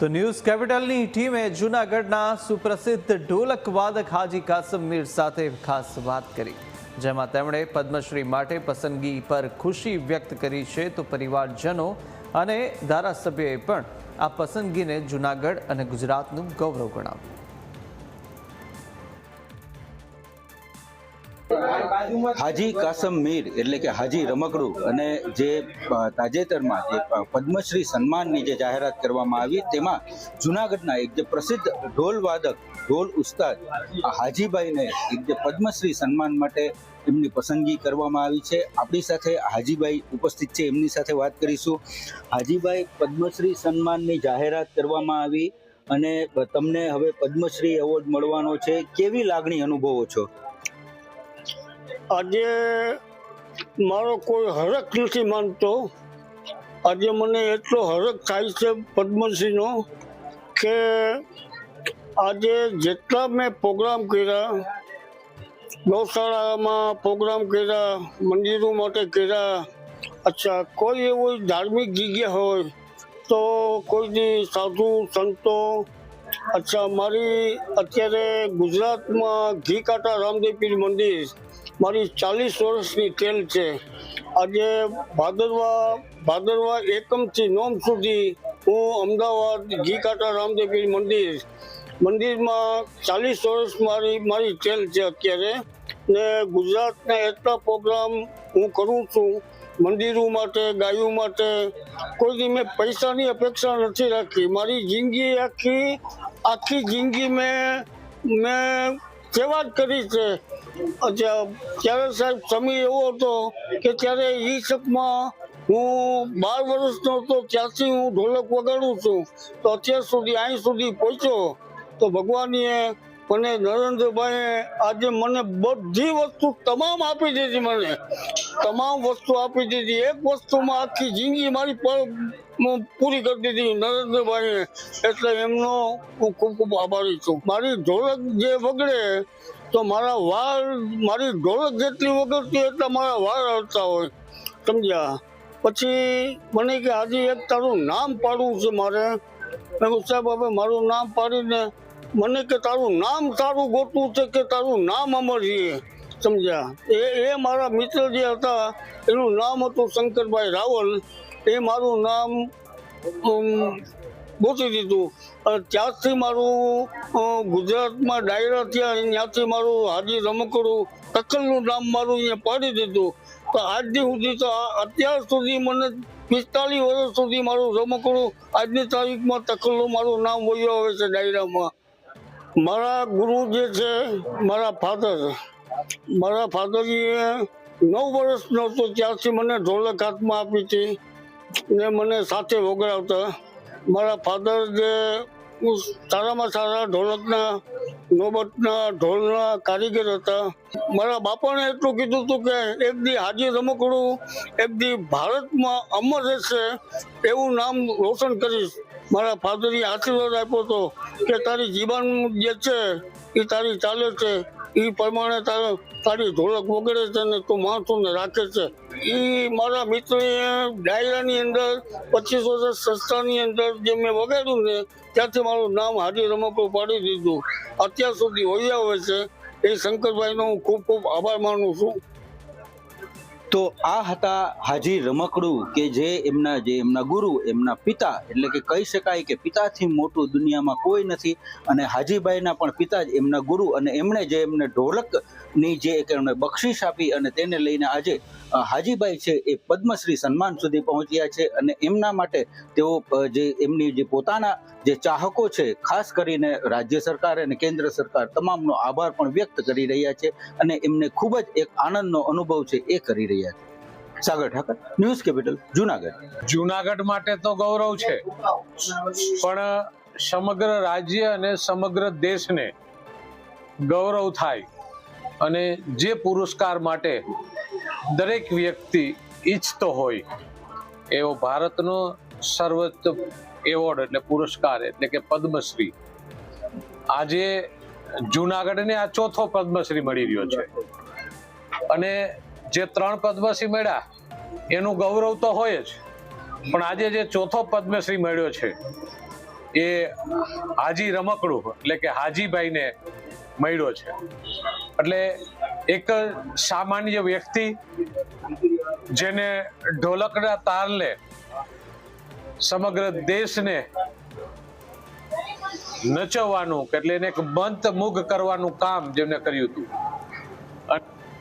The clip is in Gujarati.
તો ન્યૂઝ કેપિટલની ટીમે જૂનાગઢના સુપ્રસિદ્ધ ઢોલક વાદક હાજી કાસમ મીર સાથે ખાસ વાત કરી. જેમાં તેમણે પદ્મશ્રી માટે પસંદગી પર ખુશી વ્યક્ત કરી છે તો પરિવારજનો અને ધારાસભ્યોએ પણ આ પસંદગીને જૂનાગઢ અને ગુજરાતનું ગૌરવ ગણાવ્યું. હાજી કાસમ મીર એટલે કે હાજી રમકડું અને જે તાજેતરમાં જે પદ્મશ્રી સન્માનની જે જાહેરાત કરવામાં આવી તેમાં જુનાગઢના એક જે પ્રસિદ્ધ ઢોલવાદક ઢોલ ઉસ્તાદ હાજીભાઈને એક જે પદ્મશ્રી સન્માન માટે એમની પસંદગી કરવામાં આવી છે. આપણી સાથે હાજીભાઈ ઉપસ્થિત છે, એમની સાથે વાત કરીશું. હાજીભાઈ પદ્મશ્રી સન્માનની જાહેરાત કરવામાં આવી અને તમને હવે પદ્મશ્રી એવોર્ડ મળવાનો છે. કેવી લાગણી અનુભવો છો? આજે મારો કોઈ હરખ નથી માનતો. આજે મને એટલો હરખ થાય છે પદ્મશ્રીનો કે આજે જેટલા મેં પ્રોગ્રામ કર્યા, ગૌશાળામાં પ્રોગ્રામ કર્યા, મંદિરો માટે કર્યા, અચ્છા, કોઈ એવી ધાર્મિક જગ્યા હોય તો કોઈની સાધુ, સંતો, અચ્છા, મારી અત્યારે ગુજરાતમાં ઘી કાંટા રામદેવપીર મંદિર મારી ચાલીસ વર્ષની ટેલ છે. આજે ભાદરવા ભાદરવા એકમથી નોમ સુધી હું અમદાવાદ ઘી રામદેવી મંદિર, મંદિરમાં ચાલીસ વર્ષ મારી મારી ટેલ છે અત્યારે. ને ગુજરાતના એટલા પ્રોગ્રામ હું કરું છું, મંદિરો માટે, ગાયો માટે. કોઈની મેં પૈસાની અપેક્ષા નથી રાખી. મારી જિંદગી આખી આખી જિંદગી મેં મેં સેવા જ કરી છે. ત્યારે સાહેબ સમય એવો હતો કે ત્યારે ઈ શકમાં હું બાર વર્ષનો હતો ત્યાંથી હું ઢોલક વગાડું છું. તો અત્યાર સુધી અહીં સુધી પહોંચ્યો. તો ભગવાનીએ મને, નરેન્દ્રભાઈએ આજે મને બધી વસ્તુ તમામ આપી દીધી મને. તમામ વસ્તુ આપી દીધી. એક વસ્તુમાં આખી જિંદગી મારી પર કરી દીધી નરેન્દ્રભાઈએ. એટલે એમનો હું ખૂબ ખૂબ આભારી છું. મારી ઢોલક જે વગડે તો મારા વાળ, મારી ઢોલક જેટલી વગડતી એટલા મારા વાળ હલતા હોય. સમજ્યા? પછી મને કે આજે એક તારું નામ પાડવું છે મારે. મેં સાહેબ, હવે મારું નામ પાડીને મને કે તારું નામ તારું ગોતવું છે કે તારું નામ અમર છે? સમજ્યા? એ એ મારા મિત્ર જે હતા, એનું નામ હતું શંકરભાઈ રાવલ. એ મારું નામ ગોતી દીધું. અને ત્યારથી મારું ગુજરાતમાં ડાયરા થયા ત્યાંથી મારું હાજી રમકડું તકલનું નામ મારું અહીંયા પાડી દીધું. તો આજની સુધી તો અત્યાર સુધી મને પિસ્તાલીસ વર્ષ સુધી મારું રમકડું આજની તારીખમાં તકલનું મારું નામ વયું આવે છે ડાયરામાં. મારા ગુરુ જે છે, મારા ફાધર મારા ફાધરજીએ નવ વર્ષનો હતો ત્યારથી મને ઢોલક હાથમાં આપી હતી ને મને સાથે વગાડતા મારા ફાધર જે હું સારામાં સારા ઢોલકના, નોબતના, ઢોલના કારીગર હતા. મારા બાપાને એટલું કીધું હતું કે એક દી હાજી રમકડું, એક દી ભારતમાં અમર રહેશે એવું નામ રોશન કરીશ. મારા ફાધરે આશીર્વાદ આપ્યો હતો કે તારી જીવન જે છે એ તારી ચાલે છે. એ પ્રમાણે તારે તારી ઢોલક વગેરે છે ને તું માણસોને રાખે છે. એ મારા મિત્રએ ડાયરાની અંદર, પચીસ વર્ષ સંસ્થાની અંદર જે મેં વગાડ્યું ને, ત્યાંથી મારું નામ હાજી રમકડું પાડી દીધું. અત્યાર સુધી હોઈ આવે છે. એ શંકરભાઈનો હું ખૂબ ખૂબ આભાર માનું છું. તો આ હતા હાજી રમકડું કે જે એમના જે એમના ગુરુ, એમના પિતા, એટલે કે કહી શકાય કે પિતાથી મોટું દુનિયામાં કોઈ નથી. અને હાજીભાઈના પણ પિતા જ એમના ગુરુ અને એમણે જે એમને ઢોલકની જે એક એમણે બક્ષિસ આપી અને તેને લઈને આજે હાજીભાઈ છે એ પદ્મશ્રી સન્માન સુધી પહોંચ્યા છે અને એમના માટે તેઓ જે એમની જે પોતાના જે ચાહકો છે, ખાસ કરીને રાજ્ય સરકાર અને કેન્દ્ર સરકાર તમામનો આભાર પણ વ્યક્ત કરી રહ્યા છે અને એમને ખૂબ જ એક આનંદનો અનુભવ છે એ કરી રહ્યા છે સાગર ઠાકર, ન્યૂઝ કેપિટલ, જુનાગઢ. જુનાગઢ માટે તો ગૌરવ છે. પણ સમગ્ર રાજ્ય અને સમગ્ર દેશને ગૌરવ થાય અને જે પુરસ્કાર માટે દરેક વ્યક્તિ ઈચ્છતો હોય, એવો ભારતનો સર્વોચ્ચ એવોર્ડ એટલે પુરસ્કાર એટલે કે પદ્મશ્રી. આજે જુનાગઢને આ ચોથો પદ્મશ્રી મળી રહ્યો છે. અને જે ત્રણ પદ્મશ્રી મળ્યા, એનું ગૌરવ તો હોય જ. પણ આજે જે ચોથો પદ્મશ્રી મળ્યો છે, એ હાજી રમકડું, એટલે કે હાજીભાઈને મળ્યો છે. એટલે એક સામાન્ય વ્યક્તિ જેને ઢોલકના તારને સમગ્ર દેશને નચવવાનું એટલે એને એક મંત મુગ કરવાનું કામ જેમને કર્યું હતું.